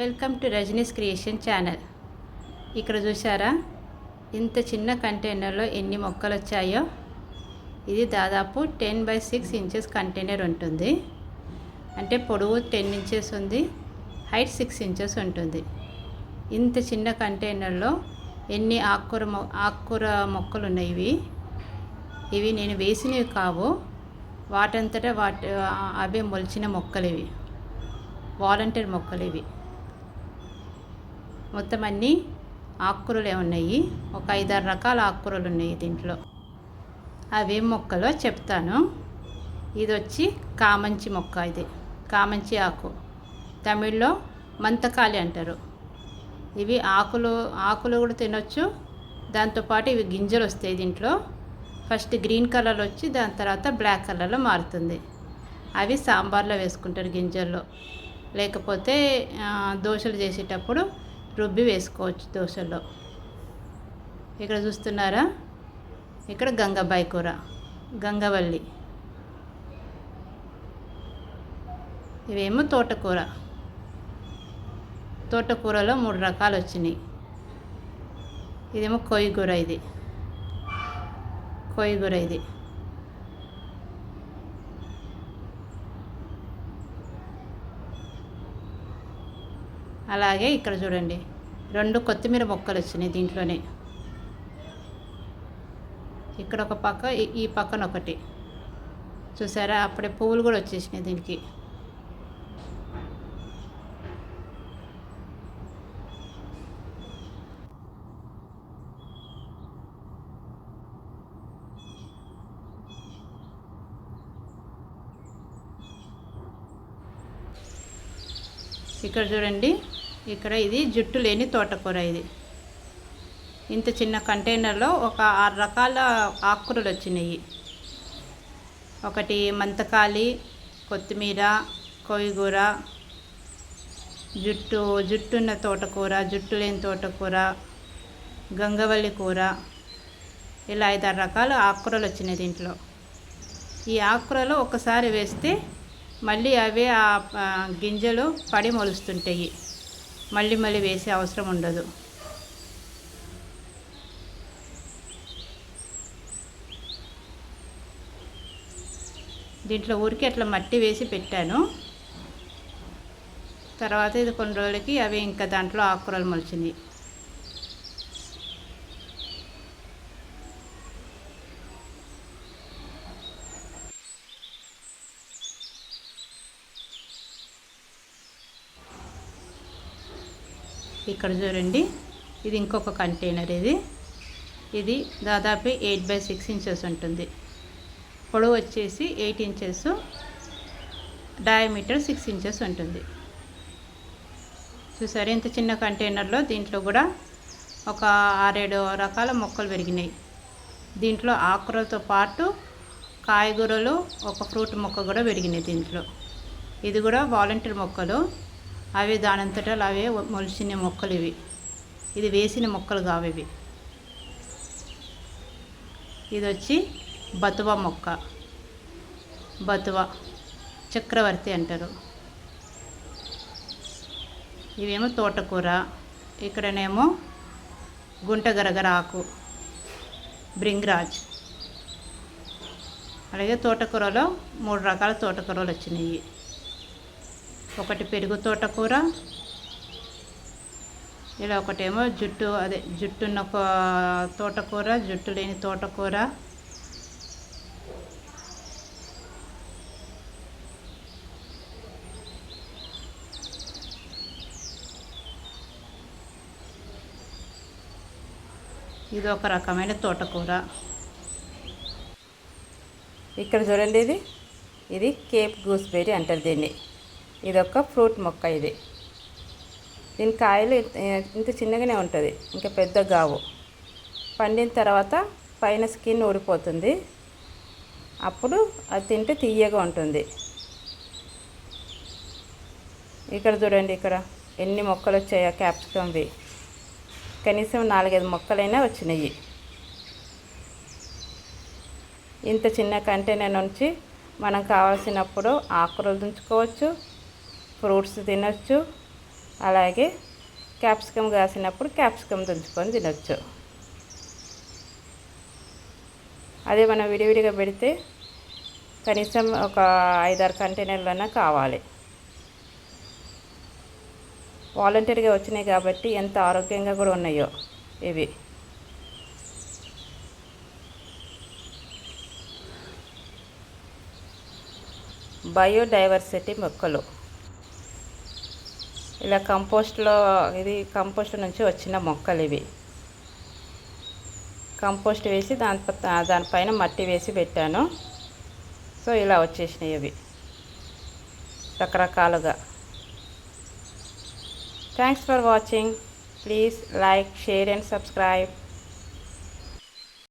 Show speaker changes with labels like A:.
A: Welcome to Rajani's creation channel. ఇక్కడ చూసారా ఇంత చిన్న కంటైనర్లో ఎన్ని మొక్కలు వచ్చాయో ఇది దాదాపు ten by six inches container ఉంటుంది. అంటే పొడవు టెన్ ఇంచెస్ ఉంది హైట్ సిక్స్ ఇంచెస్ ఉంటుంది. ఇంత చిన్న కంటైనర్లో ఎన్ని ఆకుకూర మొ ఆకుకూర మొక్కలు ఉన్నాయి ఇవి ఇవి నేను వేసినవి కావు వాటంతటా వాటి అవే మొలిచిన మొక్కలు ఇవి వాలంటీర్ మొక్కలు ఇవి. మొత్తం అన్నీ ఆకుకూరలే ఉన్నాయి. ఒక ఐదారు రకాల ఆకుకూరలు ఉన్నాయి దీంట్లో. అవేం మొక్కలో చెప్తాను. ఇది వచ్చి కామంచి మొక్క ఇది. కామంచి ఆకు. తమిళ్ళో మంతకాలి అంటారు. ఇవి ఆకులు ఆకులు కూడా తినొచ్చు. దాంతోపాటు ఇవి గింజలు వస్తాయి దీంట్లో. ఫస్ట్ గ్రీన్ కలర్ వచ్చి దాని తర్వాత బ్లాక్ కలర్లో మారుతుంది. అవి సాంబార్లో వేసుకుంటారు గింజల్లో. లేకపోతే దోశలు చేసేటప్పుడు రుబ్బి వేసుకోవచ్చు దోశలో ఇక్కడ చూస్తున్నారా? ఇక్కడ గంగబాయి కూర గంగవల్లి. ఇవేమో తోటకూర. తోటకూరలో మూడు రకాలు వచ్చినాయి. ఇదేమో కొయ్యగూర ఇది. కొయ్యగూర ఇది. అలాగే ఇక్కడ చూడండి. రెండు కొత్తిమీర మొక్కలు వచ్చినాయి దీంట్లోనే. ఇక్కడ ఒక పక్క ఈ- ఈ పక్కన ఒకటి. చూసారా? అప్పుడే పువ్వులు కూడా వచ్చేసినాయి దీనికి. ఇక్కడ చూడండి. ఇక్కడ ఇది జుట్టు లేని తోటకూర ఇది. ఇంత చిన్న కంటైనర్లో ఒక ఆరు రకాల ఆకుకూరలు వచ్చినాయి. ఒకటి మంతకాలి కొత్తిమీర కొయ్యగూర జుట్టు జుట్టున్న తోటకూర జుట్టు లేని తోటకూర గంగవల్లి కూర ఇలా ఐదారు రకాల ఆకుకూరలు వచ్చినాయి దీంట్లో. ఈ ఆకుకూరలు ఒకసారి వేస్తే మళ్ళీ అవే ఆ ఆ, గింజలు పడి మొలుస్తుంటాయి. మళ్ళీ మళ్ళీ వేసే అవసరం ఉండదు. దీంట్లో ఊరికి అట్లా మట్టి వేసి పెట్టాను. తర్వాత ఇది కొన్ని రోజులకి అవి ఇంకా దాంట్లో ఆకుకూరలు మొలిచినాయి ఇక్కడ చూడండి. ఇది ఇంకొక కంటైనర్ ఇది. ఇది దాదాపు ఎయిట్ బై సిక్స్ ఇంచెస్ ఉంటుంది. పొడవు వచ్చేసి eight inches diameter six inches ఉంటుంది. చూసారు? ఇంత చిన్న కంటైనర్లో దీంట్లో కూడా ఒక ఆరేడు రకాల మొక్కలు పెరిగినాయి. దీంట్లో ఆకుకూరలతో పాటు కాయగూరలు ఒక ఫ్రూట్ మొక్క కూడా పెరిగినాయి దీంట్లో. ఇది కూడా వాలంటీర్ మొక్కలు. అవి దానంతటా అవే మొలిచిన మొక్కలు ఇవి ఇది వేసిన మొక్కలు కావు ఇవి ఇది వచ్చి బతువ మొక్క. బతువ చక్రవర్తి అంటారు. ఇవేమో తోటకూర ఇక్కడనేమో గుంట ఆకు బ్రింగ్రాజ్. అలాగే తోటకూరలో మూడు రకాల తోటకూరలు వచ్చినాయి ఒకటి పెరుగు తోటకూర ఇలా ఒకటేమో జుట్టు అదే జుట్టున్న ఒక తోటకూర జుట్టు లేని తోటకూర ఇది ఒక రకమైన తోటకూర ఇక్కడ చూడండి ఇది. ఇది కేప్ గూస్బెర్రీ అంటారు దీన్ని. ఇది ఒక ఫ్రూట్ మొక్క ఇది. దీని కాయలు ఇంత- చిన్నగానే ఉంటుంది. ఇంకా పెద్ద గావు. పండిన తర్వాత పైన స్కిన్ ఊడిపోతుంది. అప్పుడు అది తింటే తీయగా ఉంటుంది. ఇక్కడ చూడండి ఇక్కడ ఎన్ని మొక్కలు వచ్చాయో క్యాప్సికమ్వి కనీసం నాలుగైదు మొక్కలైనా వచ్చినాయి. ఇంత చిన్న కంటైనర్ నుంచి మనం కావాల్సినప్పుడు ఆకుకూరలు దుంచుకోవచ్చు. ఫ్రూట్స్ తినచ్చు. అలాగే క్యాప్సికమ్ కాసినప్పుడు క్యాప్సికమ్ తుంచుకొని తినొచ్చు. అదే మనం విడివిడిగా పెడితే కనీసం ఒక ఐదారు కంటైనర్లన్నా కావాలి. వాలంటీర్గా వచ్చినాయి కాబట్టి ఎంత ఆరోగ్యంగా కూడా ఉన్నాయో ఇవి. బయోడైవర్సిటీ మొక్కలు. ఇలా కంపోస్ట్లో ఇది కంపోస్ట్ నుంచి వచ్చిన మొక్కలు ఇవి. కంపోస్ట్ వేసి దాని దానిపైన మట్టి వేసి పెట్టాను. సో ఇలా వచ్చేసినాయి అవి రకరకాలుగా. Thanks for watching please like share and subscribe